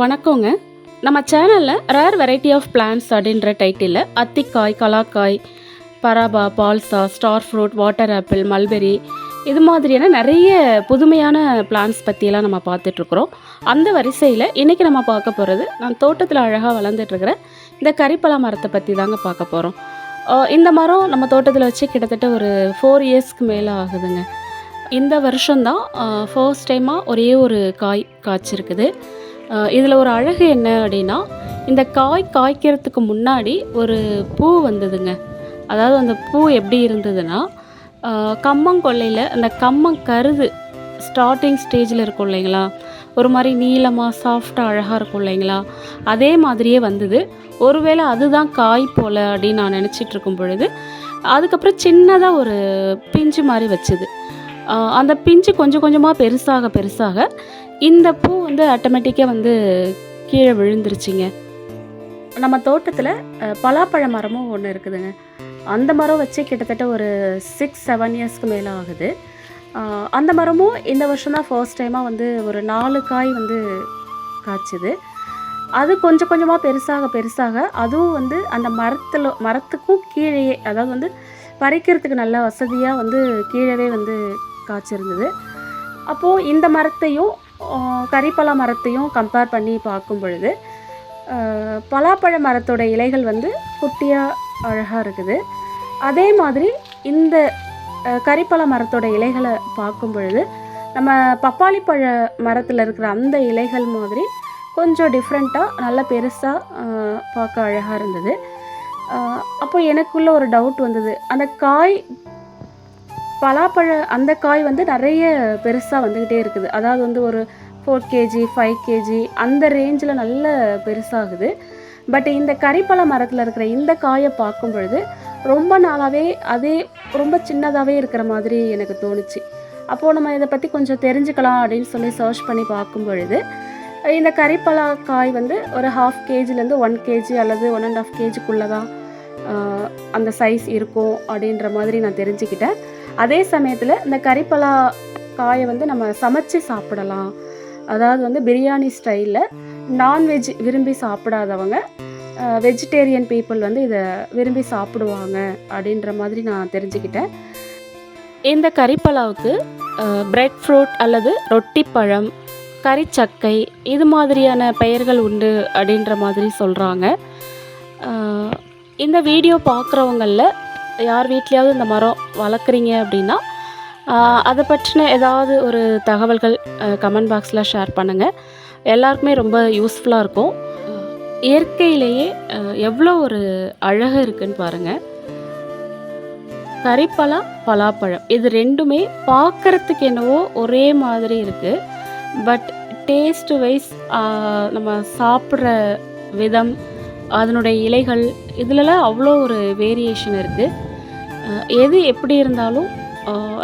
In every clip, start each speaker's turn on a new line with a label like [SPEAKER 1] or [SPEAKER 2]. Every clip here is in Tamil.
[SPEAKER 1] வணக்கங்க. நம்ம சேனலில் ரேர் வெரைட்டி ஆஃப் பிளான்ஸ் அப்படின்ற டைட்டிலில் அத்திக்காய் கலாக்காய் பராபா பால்சா star fruit water apple mulberry இது மாதிரியான நிறைய புதுமையான பிளான்ஸ் பற்றியெல்லாம் நம்ம பார்த்துட்ருக்குறோம். அந்த வரிசையில் இன்றைக்கி நம்ம பார்க்க போகிறது நான் தோட்டத்தில் அழகாக வளர்ந்துட்டுருக்கிற இந்த கறிப்பழ மரத்தை பற்றி தாங்க பார்க்க போகிறோம் இந்த மரம் நம்ம தோட்டத்தில் வச்சு கிட்டத்தட்ட ஒரு ஃபோர் இயர்ஸ்க்கு மேலே ஆகுதுங்க. இந்த வருஷம்தான் ஃபர்ஸ்ட் டைமாக ஒரே ஒரு காய் காய்ச்சிருக்குது. இதில் ஒரு அழகு என்ன அப்படின்னா இந்த காய் காய்க்கிறதுக்கு முன்னாடி ஒரு பூ வந்ததுங்க. அதாவது அந்த பூ எப்படி இருந்ததுன்னா கம்மங்கொல்லையில் அந்த கம்மங் கருது ஸ்டார்டிங் ஸ்டேஜில் இருக்கும் இல்லைங்களா? ஒரு மாதிரி நீளமாக சாஃப்டாக அழகாக இருக்கும் இல்லைங்களா? அதே மாதிரியே வந்தது. ஒருவேளை அதுதான் காய் போல் அப்படின்னு நான் நினச்சிட்டு இருக்கும் பொழுது அதுக்கப்புறம் சின்னதாக ஒரு பிஞ்சு மாதிரி வச்சுது. அந்த பிஞ்சு கொஞ்சம் கொஞ்சமாக பெருசாக பெருசாக இந்த பூ வந்து ஆட்டோமேட்டிக்காக வந்து கீழே விழுந்துருச்சுங்க. நம்ம தோட்டத்தில் பலாப்பழ மரமும் ஒன்று இருக்குதுங்க. அந்த மரம் வச்சு கிட்டத்தட்ட ஒரு சிக்ஸ் செவன் இயர்ஸ்க்கு மேலே ஆகுது. அந்த மரமும் இந்த வருஷம் தான் ஃபர்ஸ்ட் டைமாக வந்து ஒரு நாலு காய் வந்து காய்ச்சிது. அது கொஞ்சம் கொஞ்சமாக பெருசாக பெருசாக அதுவும் வந்து அந்த மரத்தில் மரத்துக்கும் கீழேயே அதாவது வந்து பறிக்கிறதுக்கு நல்ல வசதியாக வந்து கீழவே வந்து காய்ச்சிருந்தது. அப்போது இந்த மரத்தையும் ஆஹ், மரத்தையும் கம்பேர் பண்ணி பார்க்கும் பொழுது பலாப்பழ மரத்தோட இலைகள் வந்து குட்டியாக அழகாக இருக்குது. அதே மாதிரி இந்த ஆஹ், கறிப்பழ மரத்தோட இலைகளை பார்க்கும் பொழுது நம்ம பப்பாளி பழ மரத்தில் இருக்கிற அந்த இலைகள் மாதிரி கொஞ்சம் டிஃப்ரெண்ட்டாக நல்ல பெருசாக பார்க்க அழகாக இருந்தது. அப்போ எனக்குள்ள ஒரு டவுட் வந்தது. அந்த காய் பலாப்பழ அந்த காய் வந்து நிறைய பெருசாக வந்துக்கிட்டே இருக்குது. அதாவது வந்து ஒரு ஃபோர் கேஜி ஃபைவ் கேஜி அந்த ரேஞ்சில் நல்ல பெருசாகுது. பட் இந்த கறிப்பழ மரத்தில் இருக்கிற இந்த காயை பார்க்கும் பொழுது ரொம்ப நாளாகவே அதே ரொம்ப சின்னதாகவே இருக்கிற மாதிரி எனக்கு தோணுச்சு. அப்போது நம்ம இதை பற்றி கொஞ்சம் தெரிஞ்சுக்கலாம் அப்படின்னு சொல்லி சர்ச் பண்ணி பார்க்கும் பொழுது இந்த கறிப்பழ காய் வந்து ஒரு ஹாஃப் கேஜிலேருந்து ஒன் கேஜி அல்லது ஒன் அண்ட் ஆஃப் கேஜிக்குள்ளே தான் அந்த சைஸ் இருக்கும் அப்படின்ற மாதிரி நான் தெரிஞ்சுக்கிட்டேன். அதே சமயத்தில் இந்த கறிப்பலா காயை வந்து நம்ம சமைச்சு சாப்பிடலாம். அதாவது வந்து பிரியாணி ஸ்டைலில் நான்வெஜ் விரும்பி சாப்பிடாதவங்க வெஜிடேரியன் பீப்புள் வந்து இதை விரும்பி சாப்பிடுவாங்க அப்படின்ற மாதிரி நான் தெரிஞ்சுக்கிட்டேன். இந்த கறிப்பலாவுக்கு பிரெட் ஃப்ரூட் அல்லது ரொட்டி பழம் கறிச்சக்கை இது மாதிரியான பெயர்கள் உண்டு அப்படின்ற மாதிரி சொல்கிறாங்க இந்த வீடியோ பார்க்குறவங்களில் யார் வீட்லேயாவது இந்த மரம் வளர்க்குறீங்க அப்படின்னா அதை பற்றின ஏதாவது ஒரு தகவல்கள் கமெண்ட் பாக்ஸில் ஷேர் பண்ணுங்கள் எல்லாருக்குமே ரொம்ப யூஸ்ஃபுல்லாக இருக்கும். இயற்கையிலேயே எவ்வளோ ஒரு அழகு இருக்குன்னு பாருங்கள் கறிப்பழம் பலாப்பழம் இது ரெண்டுமே பார்க்குறதுக்கு என்னவோ ஒரே மாதிரி இருக்குது பட் டேஸ்ட் வைஸ் நம்ம சாப்பிட்ற விதம் அதனுடைய இலைகள் இதுலலாம் அவ்வளோ ஒரு வேரியேஷன் இருக்குது எது எப்படி இருந்தாலும்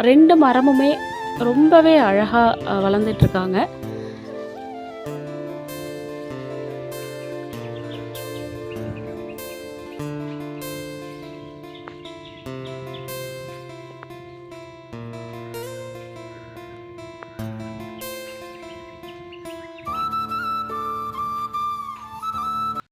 [SPEAKER 1] ரெண்டு மரமுமே ரொம்பவே அழகாக வளர்ந்துட்டுருக்காங்க